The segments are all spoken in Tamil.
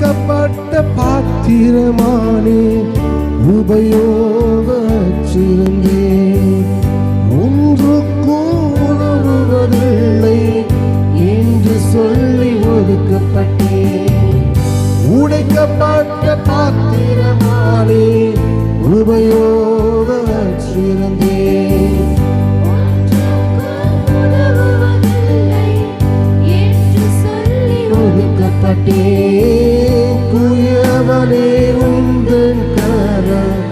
உடைக்கப்பட்ட பாத்திரமானே உபயோக சிறந்தே ஒன்றுக்கும் உதவுவதில்லை என்று சொல்லி ஒதுக்கப்பட்டேன் உடைக்கப்பட்ட பாத்திரமானே உபயோக சிறந்தே ஒதுக்கப்பட்டேன் குயவனே உந்தன் கரம்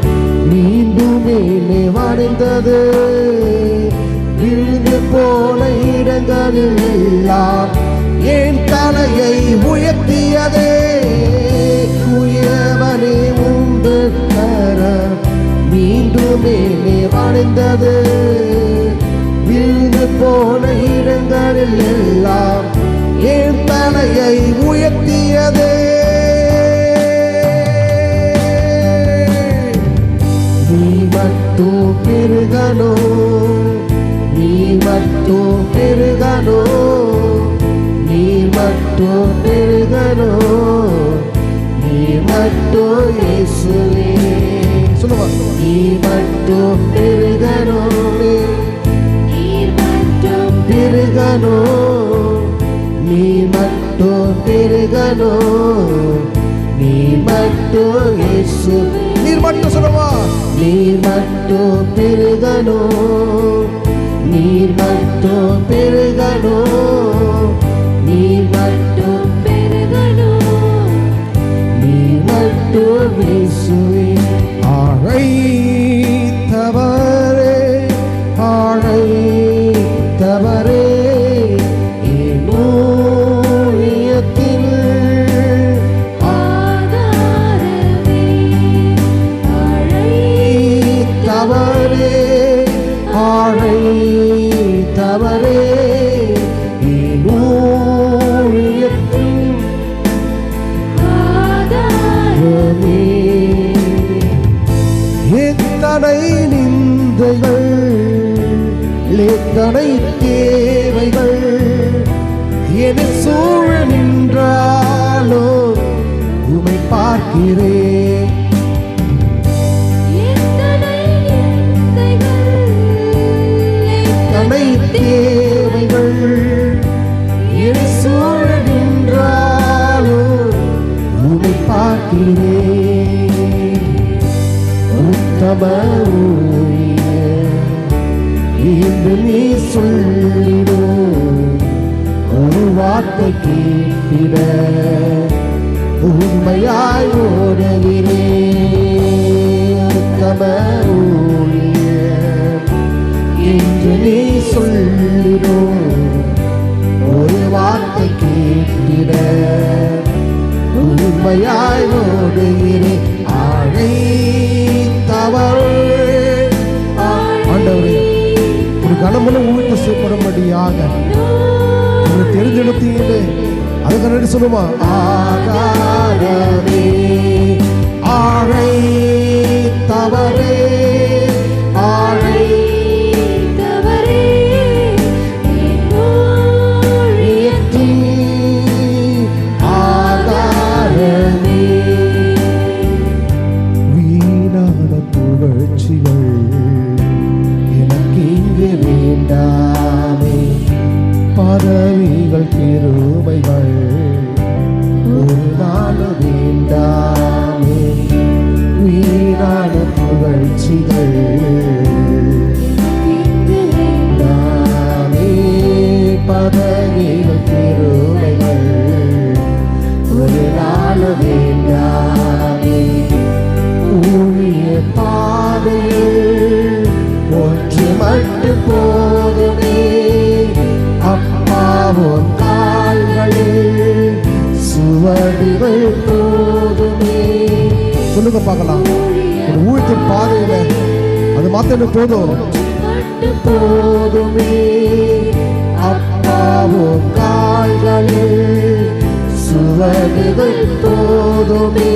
மீண்டும் மேலே வடைந்தது விழுந்து போன இடங்களில் எல்லாம் என் தலையை உயர்த்தியதே. குயவனே உந்தன் கரம் மீண்டும் மேலே வடைந்தது விழுந்து போன இடங்களில் எல்லாம் என் தலையை உயர்த்தியதே. மட்டும் பெருகனோ? நீ மட்டும் பெருகனோ? நீ மட்டும் பெருகனோ? நீ மட்டும் இயேசுவே. சொல்லுவா நீ மட்டும் பெருகனோ? பெருகனோ? நீ மட்டும் பெருகனோ? நீ மட்டும் இயேசு. நீர் மட்டும் சொல்லுவா நீர் மட்டும் பெருகனோ நீர் மட்டும் பெருகனோ ஆழை தவறே எத்தனை நிந்தைகள் எத்தனை தேவைகள். என சூழ நின்றாலோ உமை பார்க்கிறேன். தேவைகள் என சூழ நின்றாலோ உமை பார்க்கிறேன் உத்தம ஊழியர். நீ சொல்லிடும் ஒரு வார்த்தை கேட்டிட. உண்மையாய் உத்தம நீ உண்மையாய் ஓடுகிறேன் ஆழை ஆண்டவரே ஒரு கனமுள்ள ஊட்ட செய்யப்படும்படியாக உங்களை தெரிஞ்செடுத்தீங்களே அதுக்கு சொல்லுமா? ஆகாரமே ஆழை பார்க்கலாம். ஒரு ஊழியத்தின் பாதையில அது மாத்திரம் போதும். போதுமே அப்பாவோ கால்களில் சுவடுகள் போதுமே.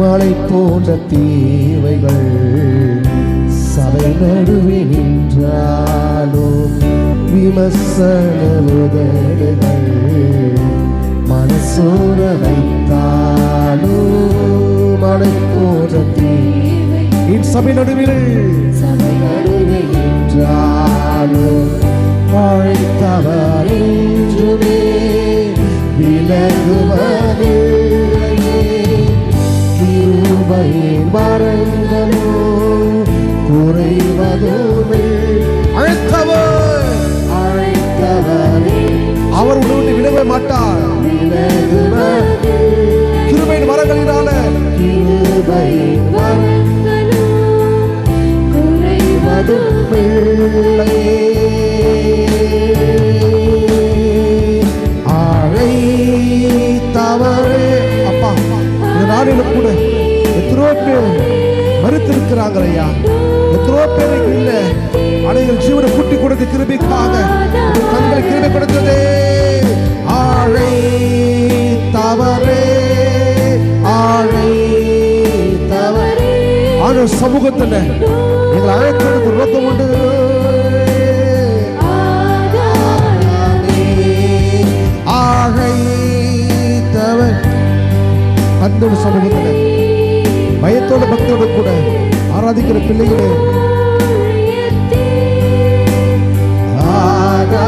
மலை போன்ற தீவைகள் சபை நடுவே நின்றாலும் விமர்சன உதடுகள் மனசோர வைத்தாலோ? மலை போன்ற தீ சபை நடுவில் சபை நடுவே நின்றாலோ? வாழ்த்தவர் என்றுமே விலகுவதில்லையே கிருபையின் வரங்களோ குறைவதுமே அழைத்தவர். அழைத்தவரே அவர் உடனே விடவே மாட்டார். கிருபையின் பிள்ளையே ஆழை தவறு அப்பா இந்த நாளிலும் கூட எத்தனையோ பேர் மறுத்திருக்கிறாங்க ஐயா எத்தனையோ பேருக்கு இல்ல அனைகள் ஜீவனை குட்டி கொடுத்து கிருபிக்காக தங்களை கண்களை கிருபை கொடுத்ததே ஆழை தவறே ஆழை தவறே ஆன சமூகத்துல எங்களை அழைக்கிறதுக்கு நோக்கம் உண்டு ஆழை தவறு அந்த சமூகத்துல பயத்தோட பக்தியோட கூட ஆராதிக்கிற பிள்ளைகளே. ஆகா